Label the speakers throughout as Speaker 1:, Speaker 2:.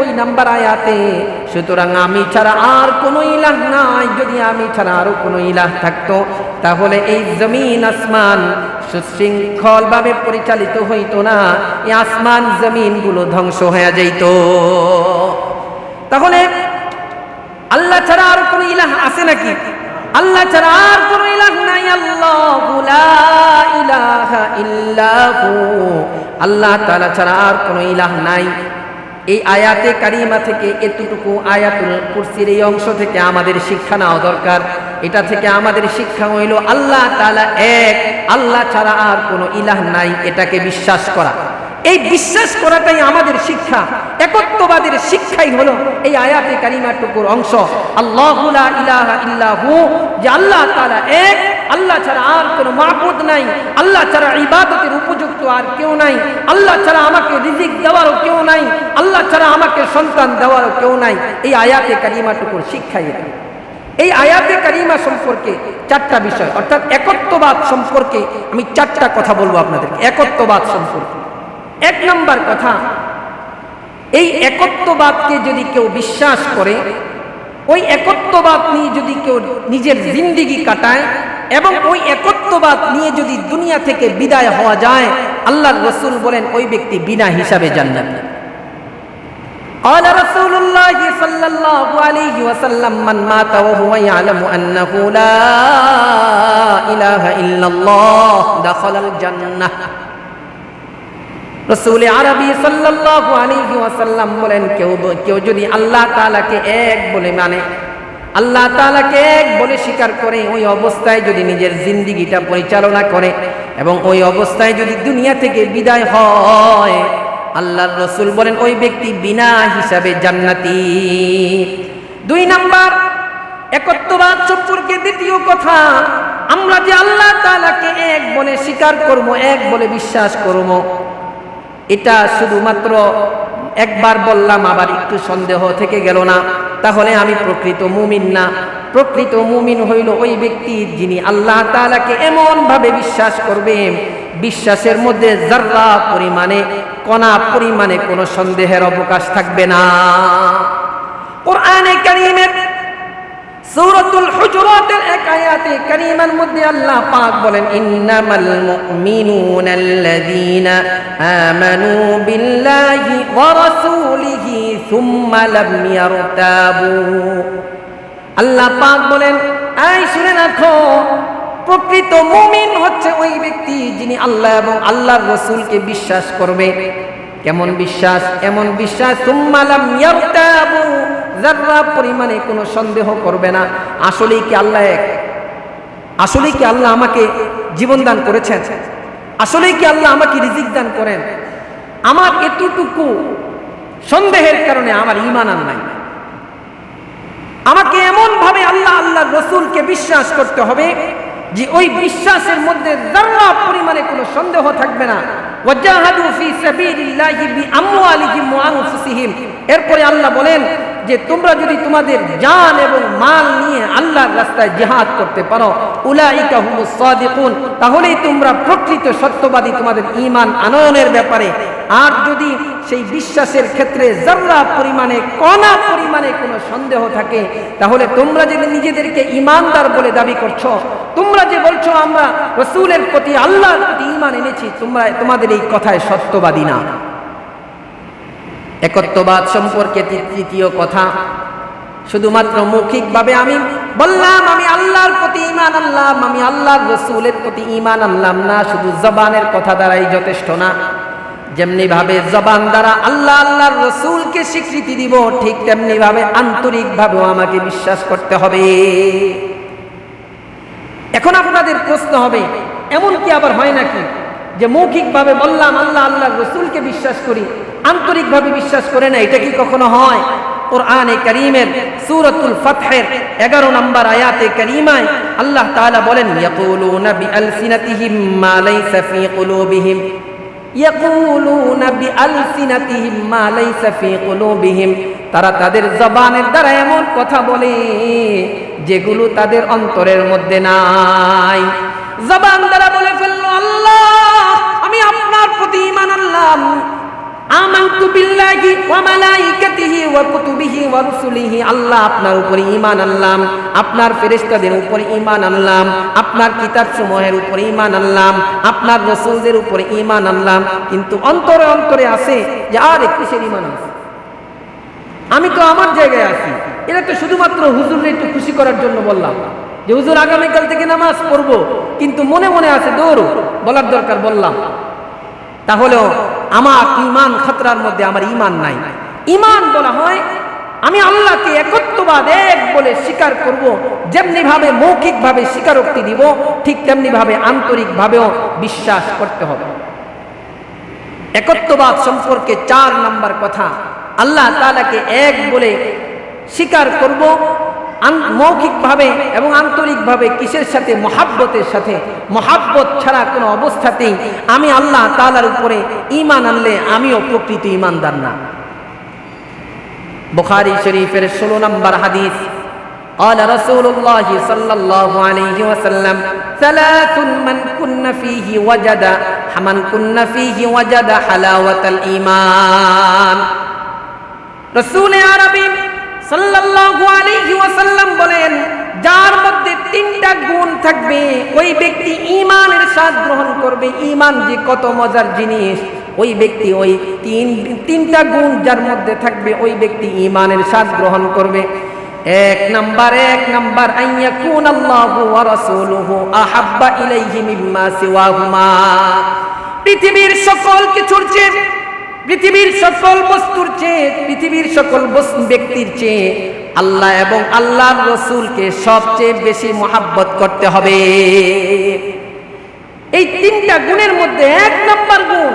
Speaker 1: একানব্বই নাম্বার আয়াতে, সুতরাং আমি ছাড়া আর কোনো ইলাহ নাই। যদি আমি ছাড়া আরও কোনো ইলাহ থাকতো, তাহলে এই জমিন আসমান সুশৃঙ্খলভাবে পরিচালিত হইতো না, এই আসমান জমিনগুলো ধ্বংস হয়ে যাইত। তাহলে আল্লাহ ছাড়া আর কোনো ইলাহ আছে নাকি? আল্লাহ ছাড়া আর কোনো ইলাহ নাই। আল্লাহ ইল্লাহু। আল্লাহ তাআলা ছাড়া আর কোনো ইলাহ নাই। এই আয়াতে কারিমা থেকে এতটুকু আয়াতুল কুরসির এই অংশ থেকে আমাদের শিক্ষা নেওয়া দরকার। এটা থেকে আমাদের শিক্ষা হইল আল্লাহ তাআলা এক, আল্লাহ ছাড়া আর কোনো ইলাহ নাই, এটাকে বিশ্বাস করা। এই বিশ্বাস করাটাই আমাদের শিক্ষা। একত্ববাদের শিক্ষাই হলো এই আয়াতে কারিমাটুকুর অংশ। আল্লাহ ইলাহা ইল্লাহু, যে আল্লাহ তালা এক আল্লাহ ছাড়া আর কোনো মাহবুদ নাই। আল্লাহ ছাড়া ইবাদতের উপযুক্ত আর কেউ নাই। আল্লাহ ছাড়া আমাকে রিজিক দেওয়ারও কেউ নাই। আল্লাহ ছাড়া আমাকে সন্তান দেওয়ারও কেউ নাই। এই আয়াতে কারিমাটুকুর শিক্ষাই এই আয়াতে কারিমা সম্পর্কে চারটা বিষয়, অর্থাৎ একত্ববাদ সম্পর্কে আমি চারটা কথা বলব আপনাদেরকে। একত্ববাদ সম্পর্কে। এক নম্বর কথা, এই একত্ববাদকে যদি কেউ বিশ্বাস করে ওই একত্ববাদ নিয়ে যদি কেউ নিজের জিন্দিগি কাটায় এবং ওই একত্ববাদ নিয়ে যদি দুনিয়া থেকে বিদায় হওয়া যায় আল্লাহর রসুল বলেন ওই ব্যক্তি বিনা হিসাবে জান্নাত قال رسول الله صلى الله عليه وسلم من مات وهو يعلم أنه لا إله إلا الله دخل الجنة রসুল আরবি সাল্লাল্লাহু আলাইহি ওয়াসাল্লাম বলেন, কেউ কেউ যদি আল্লাহ তাআলাকে এক বলে মানে আল্লাহ তাআলাকে এক বলে স্বীকার করে, ওই অবস্থায় যদি নিজের জিন্দিগিটা পরিচালনা করে এবং ওই অবস্থায় যদি দুনিয়া থেকে বিদায় হয়, আল্লাহর রসুল বলেন, ওই ব্যক্তি বিনা হিসাবে জান্নাতি। দুই নাম্বার, একত্ববাদ সম্পর্কে দ্বিতীয় কথা, আমরা যে আল্লাহ তাআলাকে এক বলে স্বীকার করব, এক বলে বিশ্বাস করব এটা শুধুমাত্র একবার বললাম, আবার একটু সন্দেহ থেকে গেল না। তাহলে আমি প্রকৃত মুমিন না। প্রকৃত মুমিন হইল ওই ব্যক্তি যিনি আল্লাহ তাআলাকে এমনভাবে বিশ্বাস করবে বিশ্বাসের মধ্যে জাররা পরিমাণে, কণা পরিমাণে কোনো সন্দেহের অবকাশ থাকবে না। কোরআনে কারীমের সূরাতুল হুজুরাতের এক আয়াতে কারীমার মধ্যে আল্লাহ পাক বলেন, ইন্নামাল মুমিনুনাল্লাযীনা আমানু বিল্লাহি ওয়া রাসূলিহি সুম্মা লাম ইয়ারতাবু। আল্লাহ পাক বলেন এই শুনে রাখো, প্রকৃত মুমিন হচ্ছে ওই ব্যক্তি যিনি আল্লাহ এবং আল্লাহর রসুলকে বিশ্বাস করবে। কেমন বিশ্বাস? এমন বিশ্বাস সুম্মালাম ইয়ারতাবু। যাররা পরিমাণে কোনো সন্দেহ করবে না, আসলেই কি আল্লাহ এক? আসলেই কি আল্লাহ আমাকে জীবন দান করেছেন? আসলেই কি আল্লাহ আমাকে রিজিক দান করেন? আমার এতটুকু সন্দেহের কারণে আমার ইমান আর নাই। আমাকে এমন ভাবে আল্লাহ আল্লাহ রসুলকে বিশ্বাস করতে হবে যে ওই বিশ্বাসের মধ্যে যারা পরিমাণে কোনো সন্দেহ থাকবে না এরপরে আল্লাহ বলেন যে তোমরা যদি তোমাদের জান এবং মাল নিয়ে আল্লাহর রাস্তায় জেহাদ করতে পারো, উলাইকা সাদিকুন, তাহলেই তোমরা প্রকৃত সত্যবাদী তোমাদের ঈমান আনয়নের ব্যাপারে। আর যদি সেই বিশ্বাসের ক্ষেত্রে যারা পরিমাণে, কণা পরিমাণে কোনো সন্দেহ থাকে, তাহলে তোমরা যদি নিজেদেরকে ইমানদার বলে দাবি করছ, তোমরা যে বলছো, আমরা রসুলের প্রতি, আল্লাহর প্রতি ইমান এনেছি, তোমরা, তোমাদের এই কথায় সত্যবাদী না। একত্ববাদ সম্পর্কে তৃতীয় কথা। শুধুমাত্র মৌখিকভাবে আমি বললাম, আমি আল্লাহর প্রতি ইমান আনলাম, আমি আল্লাহর রসুলের প্রতি ইমান আনলাম না, শুধু জবানের কথা দ্বারাই যথেষ্ট না। যেমনি ভাবে জবান দ্বারা আল্লাহ আল্লাহর রসুলকে স্বীকৃতি দিব, ঠিক তেমনি ভাবে আন্তরিক ভাবেও আমাকে বিশ্বাস করতে হবে। এখন আপনাদের প্রশ্ন হবে, এমন কি আবার হয় নাকি? যে মৌখিকভাবে বললাম, আল্লাহ আল্লাহর রসুলকে বিশ্বাস করি আন্তরিকভাবে বিশ্বাস করে না এটা কি কখনো হয়? কোরআনে করিমের সূরাতুল ফাতহের 11 নম্বর আয়াতে করিমায় আল্লাহ তাআলা বলেন, ইয়াকুলুনা বিআলসিনাতিহিম মা লাইসা ফি কুলুবিহিম। ইয়াকুলুনা বিআলসিনাতিহিম মা লাইসা ফি কুলুবিহিম। তারা তাদের জবানের দ্বারা এমন কথা বলে যেগুলো তাদের অন্তরের মধ্যে নাই। জবান দ্বারা বলে ফেলল, আল্লাহ আমি আপনার প্রতি ঈমান আনলাম আমানতু বিল্লাহি ওয়া মালাইকাতিহি ওয়া কুতুবিহি ওয়া রুসুলিহি। আল্লাহ আপনার উপরে ঈমান আনলাম, আপনার ফেরেশতাদের উপরে ঈমান আনলাম, আপনার কিতাব সমূহের উপরে ঈমান আনলাম, আপনার রাসূলদের উপরে ঈমান আনলাম। কিন্তু অন্তরে অন্তরে আছে যে আর কিসের ঈমান আছে? আমি তো আমার জায়গায় আছি। এটা তো শুধুমাত্র হুজুর একটু খুশি করার জন্য বললাম। যে হুজুর, আগামীকাল থেকে নামাজ পড়ব, কিন্তু মনে মনে আছে দৌড় বলার দরকার বললাম। তাহলেও আমার ইমান খাতরার মধ্যে আমার ইমান নাই। ইমান বলা হয়, আমি আল্লাহকে একত্ববাদ এক বলে স্বীকার করব যেমনি ভাবে মৌখিক ভাবে স্বীকারোক্তি দিব, ঠিক তেমনি ভাবে আন্তরিক ভাবেও বিশ্বাস করতে হবে। একত্ববাদ সম্পর্কে চার নাম্বার কথা, আল্লাহ তাআলাকে এক বলে স্বীকার করব মৌখিকভাবে এবং আন্তরিকভাবে কিসের সাথে মহাব্বতের সাথে মহাব্বত ছাড়া কোনো অবস্থাতেই আমি আল্লাহ তালার উপরে ইমান আনলে আমিও প্রকৃত ইমানদার না বুখারী শরীফের ষোলো নম্বর হাদিস قال رسول الله صلى الله عليه وسلم ثلاث من كن فيه وجد من كن فيه وجد حلاوة الإيمان رسول عربي সাল্লাল্লাহু আলাইহি ওয়াসাল্লাম বলেন, যার মধ্যে তিনটা গুণ থাকবে, ওই ব্যক্তি ঈমানের স্বাদ গ্রহণ করবে। ঈমান যে কত মজার জিনিস, ওই ব্যক্তি ওই তিন, তিনটা গুণ যার মধ্যে থাকবে, ওই ব্যক্তি ঈমানের স্বাদ গ্রহণ করবে। এক নাম্বার এক নাম্বার আইয়াকুন আল্লাহু ওয়া রাসূলুহু আহাব্বা ইলাইহি মিম্মা সিওয়াহুমা। পৃথিবীর সকল কিছুর চেয়ে পৃথিবীর সকল বস্তুর চেয়ে, পৃথিবীর সকল ব্যক্তির চেয়ে আল্লাহ এবং আল্লাহর রসুলকে সবচেয়ে বেশি মহাব্বত করতে হবে। এই তিনটা গুণের মধ্যে এক নম্বর গুণ,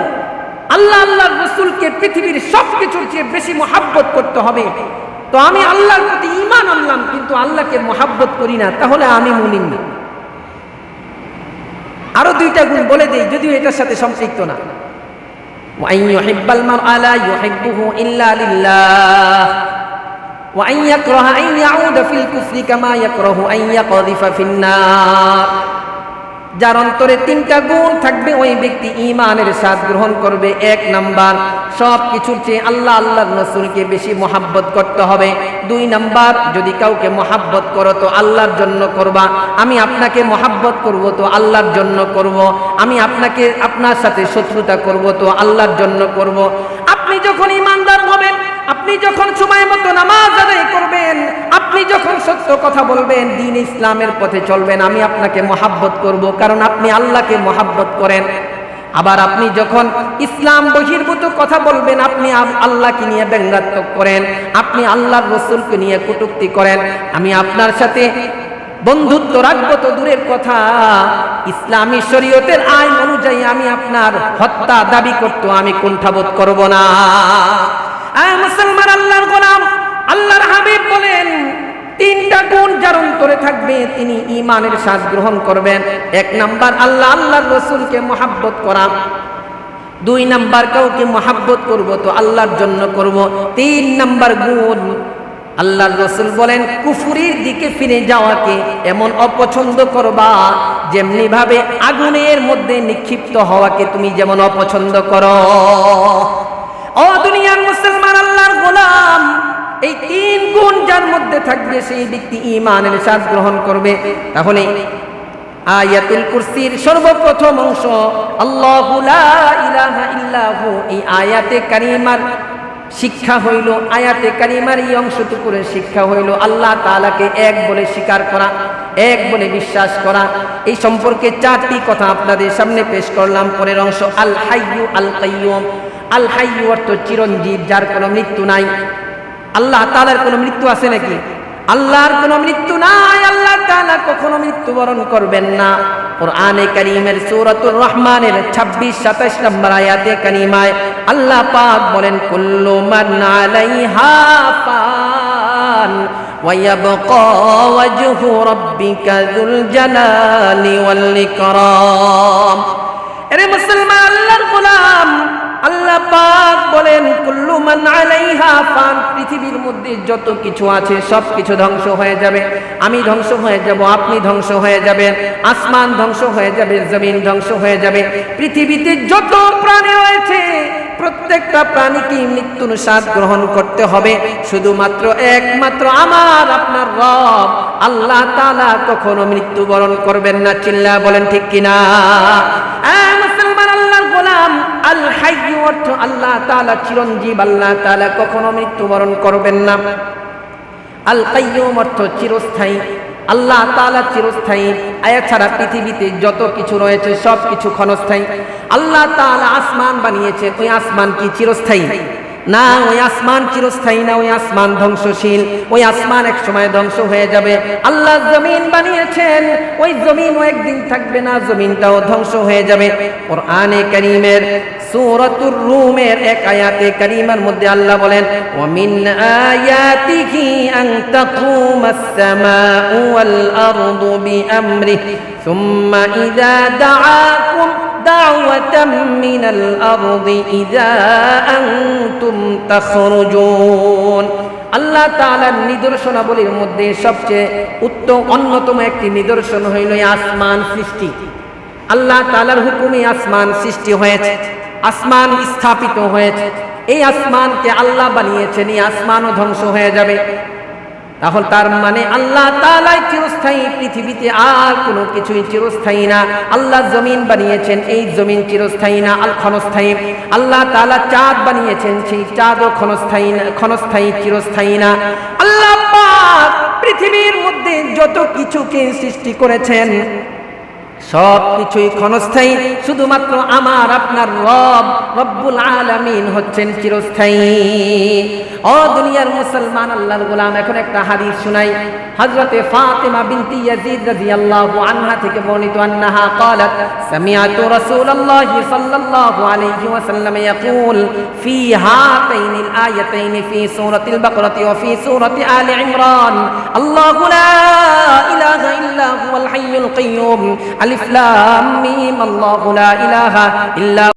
Speaker 1: আল্লাহ আল্লাহর রসুলকে পৃথিবীর সব কিছুর চেয়ে বেশি মহাব্বত করতে হবে। তো আমি আল্লাহর প্রতি ইমান আনলাম, কিন্তু আল্লাহকে মহাব্বত করি না, তাহলে আমি মুনিন না। আরও দুইটা গুণ বলে দিই, যদিও এটার সাথে সম্পৃক্ত না। وأن يحب المرء لا يحبه إلا لله. وأن يكره أن يعود في الكفر كما يكره أن يقذف في النار. যার অন্তরে তিনটা গুণ থাকবে, ওই ব্যক্তি ইমানের স্বাদ গ্রহণ করবে, এক নাম্বার। সব কিছুর চেয়ে আল্লাহ আল্লাহর রসুলকে বেশি মহাব্বত করতে হবে। দুই নাম্বার, যদি কাউকে মহাব্বত করো তো আল্লাহর জন্য করবা। আমি আপনাকে মহাব্বত করব তো আল্লাহর জন্য করব। আমি আপনাকে, আপনার সাথে শত্রুতা করব তো আল্লাহর জন্য করব। আপনি যখন আপনি যখন সময় মতো নামাজ আদায় করবেন, আপনি যখন সত্য কথা বলবেন, দিন ইসলামের পথে চলবেন, আমি আপনাকে মহাব্বত করব, কারণ আপনি আল্লাহকে মহাব্বত করেন। আবার আপনি যখন ইসলাম বহির্ভূত কথা বলবেন, আপনি আল্লাহকে নিয়ে ব্যঙ্গাত্মক করেন, আপনি আল্লাহর রসুলকে নিয়ে কটুক্তি করেন। আমি আপনার সাথে বন্ধুত্ব রাখব তো দূরের কথা। ইসলামী শরীয়তের আইন অনুযায়ী আমি আপনার হত্যা দাবি করতো আমি কুণ্ঠাবোধ করব না। মুসলমান আল্লাহর গোলাম, আল্লাহর হাবিব বলেন, তিনটা গুণ যার অন্তরে থাকবে, তিনি ইমানের শ্বাস গ্রহণ করবেন। এক নাম্বার, আল্লাহ রসুলকে মহাব্বত করা। দুই নাম্বার, কাউকে মহাব্বত করব তো আল্লাহর জন্য করব। তিন নাম্বার গুণ রসুল বলেন, কুফুরির দিকে ফিরে যাওয়াকে এমন অপছন্দ করবা যেমনি ভাবে আগুনের মধ্যে নিক্ষিপ্ত হওয়াকে তুমি যেমন অপছন্দ করো। যার মধ্যে থাকবে সেই ব্যক্তি ইমানের শ্বাস গ্রহণ করবে। তাহলে আয়াতুল কুরসির সর্বপ্রথম অংশ এই আয়াতে কারিমার শিক্ষা হইল, আয়াতে কারিমার এই অংশটুকুরের শিক্ষা হইল, আল্লাহ তাআলাকে এক বলে স্বীকার করা, এক বলে বিশ্বাস করা। এই সম্পর্কে চারটি কথা আপনাদের সামনে পেশ করলাম, পরের অংশ, আল হাইয়ু আল আল হাইয়ু অর্থ চিরঞ্জীব, যার কোনো মৃত্যু নাই। আল্লাহ তাআলার কোনো মৃত্যু আছে নাকি আল্লাহর কোনো মৃত্যু নাই আল্লাহ তাআলা কখনো মৃত্যুবরণ করবেন না কোরআনে কারীমের সূরাতুর রহমানের 26 27 নম্বর আয়াতে কারিমায় আল্লাহ পাক বলেন কুল্লু মান আলাইহা ফান ويبقى وجه ربك ذو الجلال والإكرام এরে মুসলমান আল্লাহর গোলাম আল্লাহ পাক বলেন, কুল্লু মান আলাইহা ফান পৃথিবীর মধ্যে যত কিছু আছে সব কিছু ধ্বংস হয়ে যাবে। আমি ধ্বংস হয়ে যাব, আপনি ধ্বংস হয়ে যাবেন। আসমান ধ্বংস হয়ে যাবে, জমিন ধ্বংস হয়ে যাবে। পৃথিবীতে যত প্রাণী রয়েছে, প্রত্যেকটা একটা প্রাণীকে মৃত্যুর স্বাদ গ্রহণ করতে হবে। শুধুমাত্র একমাত্র আমার, আপনার রব, আল্লাহ তাআলা কখনো মৃত্যুবরণ করবেন না। চিল্লা বলেন ঠিক কিনা? আল হাই অর্থ আল্লাহ তাআলা চিরঞ্জীব, আল্লাহ তাআলা কখনো মৃত্যুবরণ করবেন না। আল কাইয়ুম অর্থ চিরস্থায়ী, আল্লাহ তালা চিরস্থায়ী। আয়া ছাড়া পৃথিবীতে যত কিছু রয়েছে সব কিছু ক্ষণস্থায়ী। আল্লাহ তালা আসমান বানিয়েছে ওই আসমান কি চিরস্থায়ী? না, ওই আসমান চিরস্থায়ী না, ওই আসমান ধ্বংসশীল। ওই আসমান এক সময় ধ্বংস হয়ে যাবে। আল্লাহ জমিন বানিয়েছেন। ওই জমিনও একদিন থাকবে না, জমিনটাও ধ্বংস হয়ে যাবে। ওর আনে কারীমের সূরাতুর রুমের এক আয়াতে কারীমার মধ্যে আল্লাহ বলেন, ওয়ামিন আয়াতিহি আন তাকুমাস সামাউ ওয়াল আরদু বিআমরিহি সুম্মা ইযা দাআকুম দাওয়াতাম মিনাল আরদি ইযা আনতুম তাখরুজুন। আল্লাহ তাআলার নিদর্শনাবলীর মধ্যে সবচেয়ে উত্তম অন্যতম একটি নিদর্শন হইল আসমান সৃষ্টি। আল্লাহ তালার হুকুমে আসমান সৃষ্টি হয়েছে, আসমান স্থাপিত হয়েছে। এই আসমানকে আল্লাহ বানিয়েছেন, এই আসমানও ধ্বংস হয়ে যাবে। তাহলে তার মানে আল্লাহ তালাই চিরস্থায়ী, পৃথিবীতে আর কোনো কিছুই চিরস্থায়ী না। আল্লাহ জমিন বানিয়েছেন, এই জমিন চিরস্থায়ী না, আল ক্ষণস্থায়ী। আল্লাহ তালা চাঁদ বানিয়েছেন, সেই চাঁদও ক্ষণস্থায়ী না, ক্ষণস্থায়ী, চিরস্থায়ী না। আল্লাহ পৃথিবীর মধ্যে যত কিছুকে সৃষ্টি করেছেন সব কিছুই ক্ষণস্থায়ী শুধুমাত্র আমার আপনার রব রব্বুল আলামিন হচ্ছেন চিরস্থায়ী ও দুনিয়ার মুসলমান আল্লাহর গোলাম এখন একটা হাদিস শুনাই হযরতে ফাতিমা বিনতি ইয়াজিদ রাদিয়াল্লাহু আনহা থেকে বর্ণিত আন্নাহা قالت سمعت رسول الله صلى الله عليه وسلم يقول في هاتين الآيتين في سورة البقرة وفي سورة آل عمران الله لا إله إلا هو الحي القيوم ألف لام ميم الله لا إله إلا